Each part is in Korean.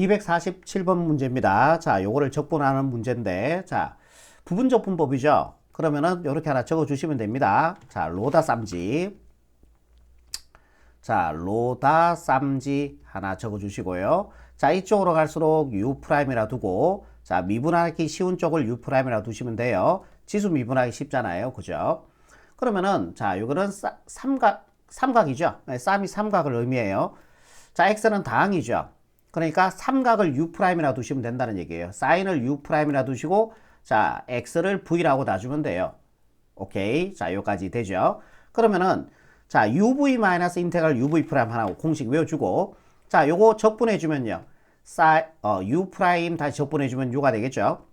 247번 문제입니다. 자, 요거를 적분하는 문제인데, 자, 부분적분법이죠. 그러면은 요렇게 하나 적어 주시면 됩니다. 자, 로다 쌈지. 자, 로다 쌈지 하나 적어 주시고요. 자, 이쪽으로 갈수록 U'이라 두고, 자, 미분하기 쉬운 쪽을 U'이라 두시면 돼요. 지수 미분하기 쉽잖아요. 그죠? 그러면은, 자, 요거는 사, 삼각, 삼각이죠. 네, 쌈이 삼각을 의미해요. 자, X는 다항이죠. 그러니까 삼각을 U'이라 두시면 된다는 얘기예요. 사인을 U'이라 두시고, 자, X를 V라고 놔주면 돼요. 오케이. 자, 여기까지 되죠. 그러면은, 자, UV 마이너스 인테그랄 UV 프라임 하나 공식 외워주고, 자, 요거 적분해주면요. 사, 어, U 프라임 다시 적분해주면 U가 되겠죠.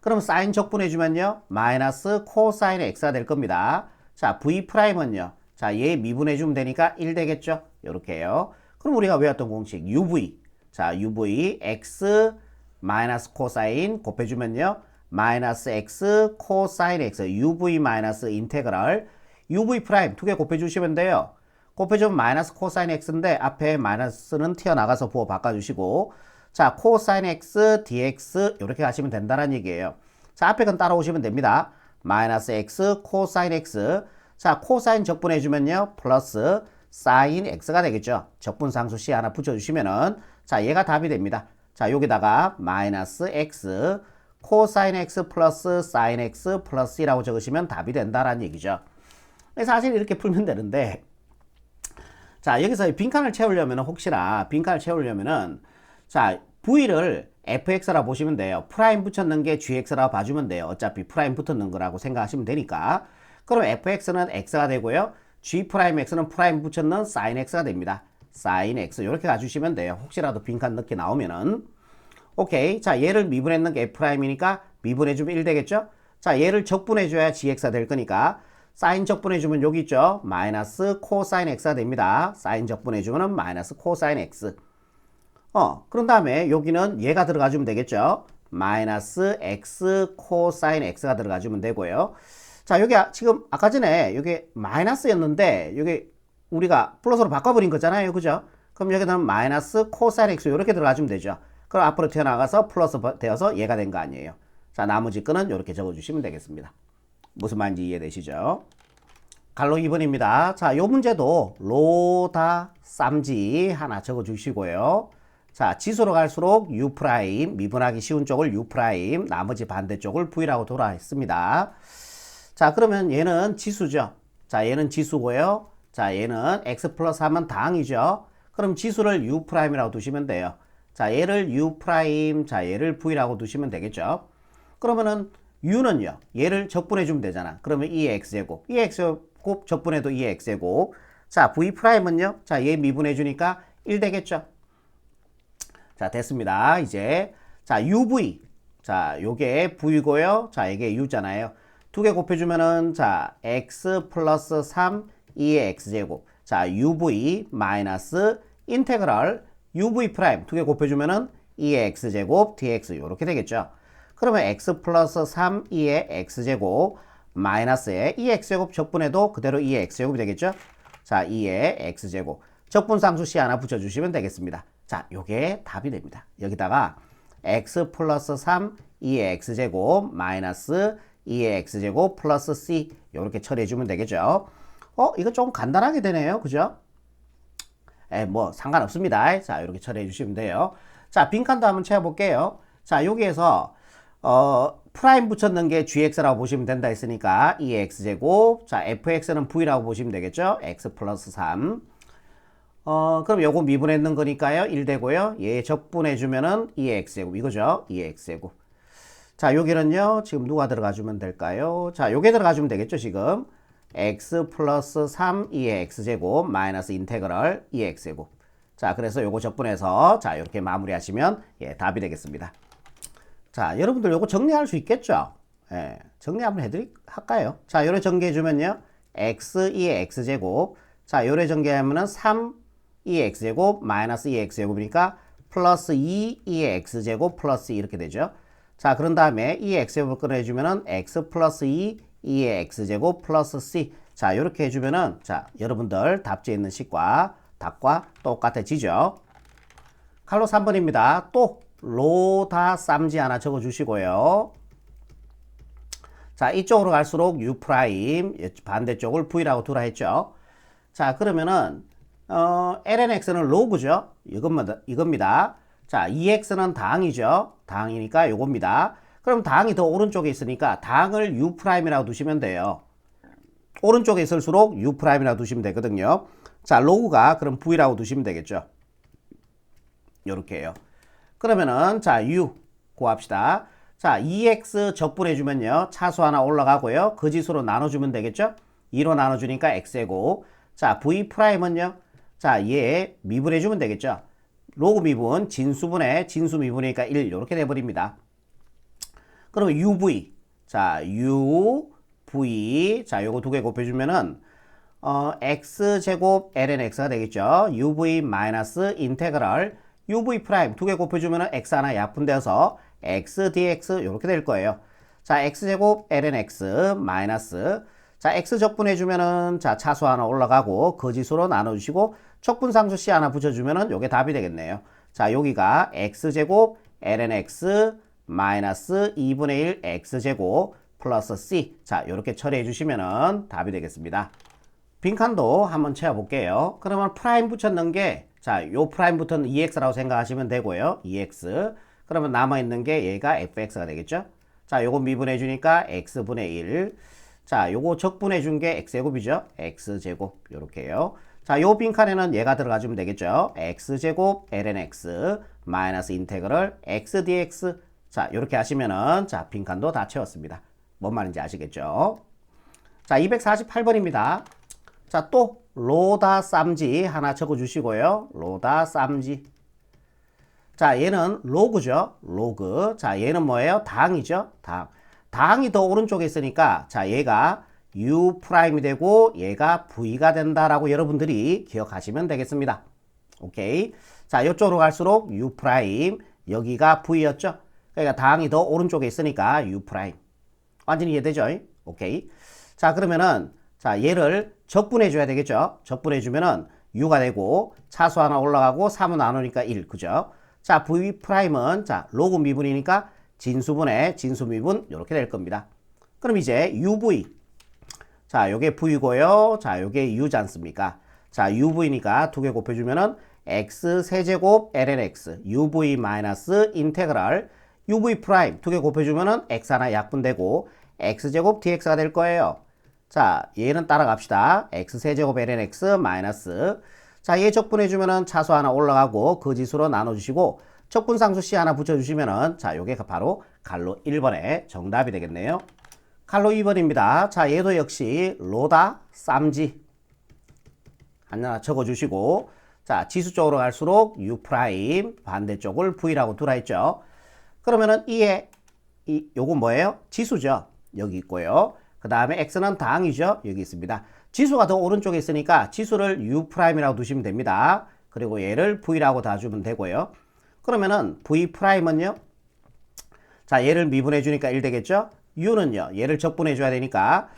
그럼 사인 적분해주면요. 마이너스 코사인 X가 될 겁니다. 자, V 프라임은요. 자, 얘 미분해주면 되니까 1 되겠죠. 요렇게요. 그럼 우리가 외웠던 공식 UV. 자, UV X 마이너스 코사인 곱해주면요. 마이너스 X 코사인 X UV 마이너스 인테그랄 UV 프라임 두 개 곱해주시면 돼요. 곱해주면 마이너스 코사인 X인데 앞에 마이너스는 튀어나가서 부호 바꿔주시고 자 코사인 X dx 이렇게 가시면 된다는 얘기예요. 자 앞에 건 따라오시면 됩니다. 마이너스 X 코사인 X 자 코사인 적분해주면요. 플러스 사인 X가 되겠죠. 적분상수 C 하나 붙여주시면은 자 얘가 답이 됩니다. 자 여기다가 마이너스 X 코사인 X 플러스 사인 X 플러스 C라고 적으시면 답이 된다라는 얘기죠. 사실 이렇게 풀면 되는데 자 여기서 빈칸을 채우려면 혹시나 빈칸을 채우려면은 자 V를 fx라 보시면 돼요. 프라임 붙였는 게 gx라고 봐주면 돼요. 어차피 프라임 붙었는 거라고 생각하시면 되니까. 그럼 fx는 x가 되고요. G 프라임 x는 프라임 붙였는 sin x가 됩니다. sin x 이렇게 가주시면 돼요. 혹시라도 빈칸 넣게 나오면은 오케이. 자 얘를 미분했는 게 f'이니까 미분해주면 1 되겠죠? 자 얘를 적분해줘야 gx가 될 거니까 사인 적분해주면 여기 있죠. 마이너스 코사인 x가 됩니다. 사인 적분해주면 마이너스 코사인 x. 어, 그런 다음에 여기는 얘가 들어가주면 되겠죠. 마이너스 x 코사인 x가 들어가주면 되고요. 자, 여기 지금 아까 전에 여기 마이너스였는데 여기 우리가 플러스로 바꿔버린 거잖아요. 그죠? 그럼 여기는 마이너스 코사인 x 이렇게 들어가주면 되죠. 그럼 앞으로 튀어나가서 플러스 되어서 얘가 된 거 아니에요. 자, 나머지 거는 이렇게 적어주시면 되겠습니다. 무슨 말인지 이해되시죠? 갈로 2번입니다. 자, 요 문제도 로다 쌈지 하나 적어 주시고요. 자, 지수로 갈수록 U 프라임, 미분하기 쉬운 쪽을 U 프라임, 나머지 반대쪽을 V라고 돌아했습니다. 자, 그러면 얘는 지수죠. 자, 얘는 지수고요. 자, 얘는 X 플러스 하면 당이죠. 그럼 지수를 U 프라임이라고 두시면 돼요. 자, 얘를 U 프라임, 자, 얘를 V라고 두시면 되겠죠. 그러면은 U는요, 얘를 적분해 주면 되잖아. 그러면 2X제곱. 2X제곱 적분해도 2X제곱. 자, V 프라임은요, 자, 얘 미분해 주니까 1 되겠죠. 자, 됐습니다. 이제, 자, UV. 자, 요게 V고요. 자, 이게 U잖아요. 두 개 곱해주면은, 자, X 플러스 3, 2의 X제곱. 자, UV 마이너스 인테그랄 UV 프라임 두 개 곱해주면은 2의 X제곱 dx 요렇게 되겠죠. 그러면 x 플러스 3, 2의 x제곱 마이너스에 2x제곱 적분해도 그대로 2의 x제곱이 되겠죠? 자, 2의 x제곱. 적분상수 c 하나 붙여주시면 되겠습니다. 자, 요게 답이 됩니다. 여기다가 x 플러스 3, 2의 x제곱 마이너스 2의 x제곱 플러스 c 요렇게 처리해주면 되겠죠? 어, 이거 좀 간단하게 되네요. 그죠? 에, 뭐 상관없습니다. 자, 이렇게 처리해 주시면 돼요. 자, 빈칸도 한번 채워볼게요. 자, 여기에서 어, 프라임 붙였는 게 gx라고 보시면 된다 했으니까 2x제곱 자 fx는 v라고 보시면 되겠죠 x 플러스 3 어, 그럼 요거 미분했는 거니까요 1 되고요 얘 적분해 주면은 2x제곱 이거죠 2x제곱 자 여기는요 지금 누가 들어가 주면 될까요 자 요게 들어가 주면 되겠죠 지금 x 플러스 3 2의 x제곱 마이너스 인테그럴 2x제곱 자 그래서 요거 적분해서 자 이렇게 마무리하시면 예 답이 되겠습니다 자, 여러분들 요거 정리할 수 있겠죠? 예, 정리 한번 해드리, 할까요? 자, 요래 전개해주면요. x, 2의 x제곱. 자, 요래 전개하면은 3, 2의 x제곱, 마이너스 2의 x제곱이니까 플러스 2, 2의 x제곱, 플러스 2 이렇게 되죠. 자, 그런 다음에 2의 x제곱을 꺼내주면은 x 플러스 2, 2의 x제곱, 플러스 c. 자, 요렇게 해주면은, 자, 여러분들 답지에 있는 식과 답과 똑같아지죠. 칼로 3번입니다. 또 로 다 쌈지 하나 적어주시고요. 자, 이쪽으로 갈수록 U 프라임 반대쪽을 V라고 두라 했죠. 자, 그러면은 어, lnx는 로그죠. 이겁니다. 이겁니다. 자, 2x는 당이죠. 당이니까 요겁니다. 그럼 당이 더 오른쪽에 있으니까 당을 U 프라임이라고 두시면 돼요. 오른쪽에 있을수록 U 프라임이라고 두시면 되거든요. 자, 로그가 그럼 V라고 두시면 되겠죠. 요렇게요. 그러면은 자, U 구합시다. 자, 2x 적분해 주면요. 차수 하나 올라가고요. 그 지수로 나눠 주면 되겠죠? 2로 나눠 주니까 x고. 자, v 프라임은요. 자, 얘 미분해 주면 되겠죠? 로그 미분 진수분의 진수 미분이니까 1 이렇게 돼 버립니다. 그러면 uv. 자, uv. 자, 요거 두 개 곱해 주면은 어, x제곱 ln x가 되겠죠. uv 마이너스 인테그럴 uv 프라임 두 개 곱해주면 x 하나 약분되어서 x dx 이렇게 될 거예요. 자, x제곱 ln x 마이너스 자, x 적분해주면은 자, 차수 하나 올라가고 거지수로 나눠주시고 척분상수 c 하나 붙여주면은 요게 답이 되겠네요. 자, 여기가 x제곱 ln x 마이너스 2분의 1 x제곱 플러스 c 자, 요렇게 처리해 주시면은 답이 되겠습니다. 빈칸도 한번 채워 볼게요. 그러면 프라임 붙였는 게, 자, 요 프라임부터는 2x라고 생각하시면 되고요. 2x. 그러면 남아있는 게 얘가 fx가 되겠죠? 자, 요거 미분해 주니까 x분의 1. 자, 요거 적분해 준 게 x제곱이죠? x제곱. 요렇게요. 자, 요 빈칸에는 얘가 들어가주면 되겠죠? x제곱 ln x 마이너스 인테그럴 x dx. 자, 요렇게 하시면은, 자, 빈칸도 다 채웠습니다. 뭔 말인지 아시겠죠? 자, 248번입니다. 자, 또 로다 쌈지 하나 적어 주시고요. 로다 쌈지. 자, 얘는 로그죠. 로그. 자, 얘는 뭐예요? 당이죠. 당. 당이 더 오른쪽에 있으니까 자, 얘가 U 프라임이 되고 얘가 V가 된다라고 여러분들이 기억하시면 되겠습니다. 오케이. 자, 이쪽으로 갈수록 U 프라임 여기가 V였죠. 그러니까 당이 더 오른쪽에 있으니까 U 프라임. 완전히 이해되죠? 오케이. 자, 그러면은 자, 얘를 적분해 줘야 되겠죠? 적분해 주면은 U가 되고 차수 하나 올라가고 3은 나누니까 1. 그죠? 자, V 프라임은 자, 로그 미분이니까 진수분의 진수 미분 이렇게 될 겁니다. 그럼 이제 UV 자, 요게 V고요. 자, 요게 U지 않습니까? 자, UV니까 두 개 곱해 주면은 x 세제곱 ln x uv 마이너스 인테그랄 uv 프라임 두 개 곱해 주면은 x 하나 약분되고 x제곱 dx가 될 거예요. 자, 얘는 따라갑시다. x세제곱 ln x 마이너스 자, 얘 적분해주면은 차수 하나 올라가고 그 지수로 나눠주시고 적분상수 c 하나 붙여주시면은 자, 요게 바로 갈로 1번의 정답이 되겠네요. 갈로 2번입니다. 자, 얘도 역시 로다 쌈지 하나 적어주시고 자, 지수 쪽으로 갈수록 u 프라임 반대쪽을 v라고 두라 했죠. 그러면은 이에 이 요거 뭐예요? 지수죠. 여기 있고요. 그 다음에 x는 당이죠. 여기 있습니다. 지수가 더 오른쪽에 있으니까 지수를 u'이라고 두시면 됩니다. 그리고 얘를 v라고 다 주면 되고요. 그러면은 v'은요. 자, 얘를 미분해 주니까 1 되겠죠? U는요. 얘를 적분해 줘야 되니까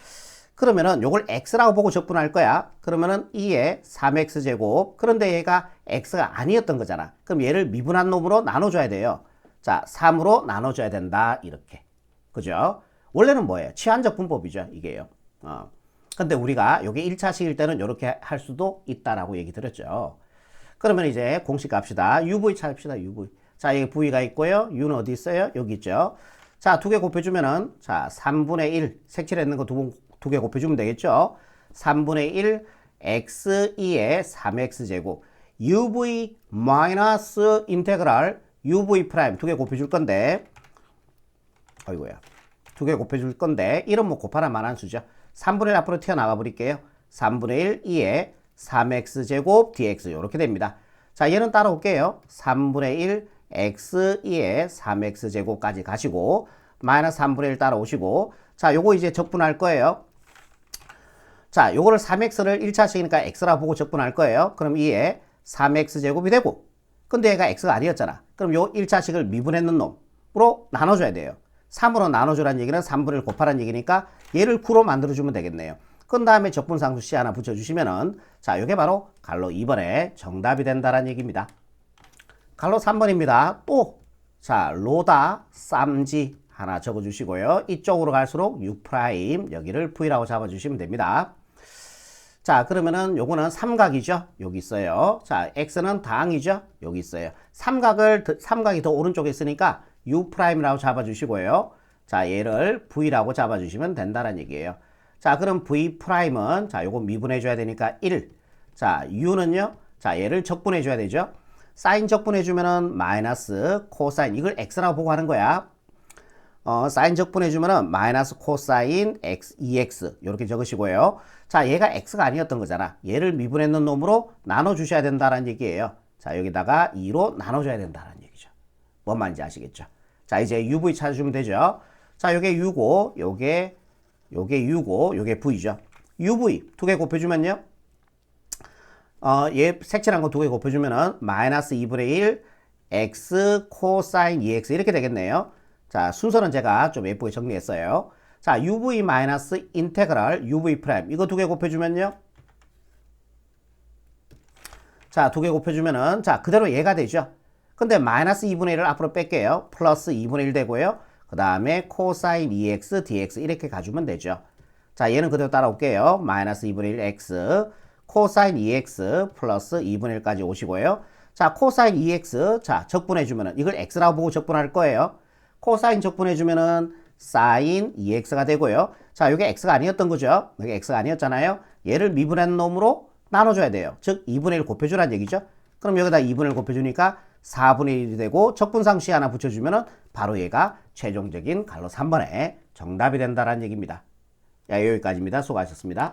그러면은 요걸 x라고 보고 적분할 거야. 그러면은 2에 3x제곱. 그런데 얘가 x가 아니었던 거잖아. 그럼 얘를 미분한 놈으로 나눠 줘야 돼요. 자, 3으로 나눠 줘야 된다. 이렇게. 그죠? 원래는 뭐예요? 치환적 분법이죠. 이게요. 어. 근데 우리가 요게 1차식일 때는 이렇게 할 수도 있다라고 얘기 드렸죠. 그러면 이제 공식 갑시다. UV 찾읍시다. UV. 자, 여기 V가 있고요. U는 어디 있어요? 여기 있죠. 자, 두 개 곱해주면은, 자, 3분의 1. 색칠했는 거 두 두 개 곱해주면 되겠죠. 3분의 1 x2의 3x제곱. uv 마이너스 인테그랄 uv 프라임 두 개 곱해줄 건데 어이구야. 두 개 곱해줄 건데 1은 뭐 곱하나 만한 수죠. 3분의 1 앞으로 튀어나가 버릴게요. 3분의 1 2에 3x제곱 dx 이렇게 됩니다. 자 얘는 따라올게요. 3분의 1 x2에 3x제곱까지 가시고 마이너스 3분의 1 따라오시고 자 요거 이제 적분할 거예요 자, 요거를 3x를 1차식이니까 x라 보고 적분할 거예요. 그럼 이에 3x제곱이 되고 근데 얘가 x가 아니었잖아. 그럼 요 1차식을 미분했는 놈으로 나눠줘야 돼요. 3으로 나눠주라는 얘기는 3분의 1 곱하라는 얘기니까 얘를 9로 만들어주면 되겠네요. 그 다음에 적분상수 C 하나 붙여주시면은 자, 요게 바로 갈로 2번에 정답이 된다는 얘기입니다. 갈로 3번입니다. 또, 자, 로다, 쌈지 하나 적어주시고요. 이쪽으로 갈수록 6' 여기를 V라고 잡아주시면 됩니다. 자, 그러면은 요거는 삼각이죠? 여기 있어요. 자, X는 당이죠? 여기 있어요. 삼각을, 더- 삼각이 더 오른쪽에 있으니까 U'이라고 잡아주시고요. 자, 얘를 V라고 잡아주시면 된다는 얘기예요. 자, 그럼 V'은, 자, 요거 미분해 줘야 되니까 1. 자, U는요? 자, 얘를 적분해 줘야 되죠? 사인 적분해주면은 마이너스 코사인, 이걸 X라고 보고 하는 거야. 어, 사인 적분해주면은 마이너스 코사인 x, 2x 이렇게 적으시고요. 자, 얘가 x가 아니었던 거잖아. 얘를 미분했는 놈으로 나눠주셔야 된다는 얘기예요. 자, 여기다가 2로 나눠줘야 된다는 얘기죠. 뭔 말인지 아시겠죠? 자, 이제 uv 찾아주면 되죠. 자, 요게 u고, 요게, 요게 u고, 요게 v죠. uv 두 개 곱해주면요. 어, 얘 색칠한 거 두 개 곱해주면은 마이너스 2분의 1 x 코사인 2x 이렇게 되겠네요. 자, 순서는 제가 좀 예쁘게 정리했어요. 자, uv 마이너스 인테그랄 uv 프라임 이거 두 개 곱해주면요. 자, 두 개 곱해주면은 자, 그대로 얘가 되죠. 근데 마이너스 2분의 1을 앞으로 뺄게요. 플러스 2분의 1 되고요. 그 다음에 코사인 2x dx 이렇게 가주면 되죠. 자, 얘는 그대로 따라올게요. 마이너스 2분의 1 x 코사인 2x 플러스 2분의 1까지 오시고요. 자, 코사인 2x 자, 적분해주면은 이걸 x라고 보고 적분할 거예요. 코사인 적분해주면은 사인 2x가 되고요. 자, 이게 x가 아니었던 거죠. 이게 x가 아니었잖아요. 얘를 미분한 놈으로 나눠줘야 돼요. 즉, 2분의 1 곱해주란 얘기죠. 그럼 여기다 2분의 1 곱해주니까 4분의 1이 되고 적분상시 하나 붙여주면은 바로 얘가 최종적인 갈로 3번의 정답이 된다는 얘기입니다. 야, 여기까지입니다. 수고하셨습니다.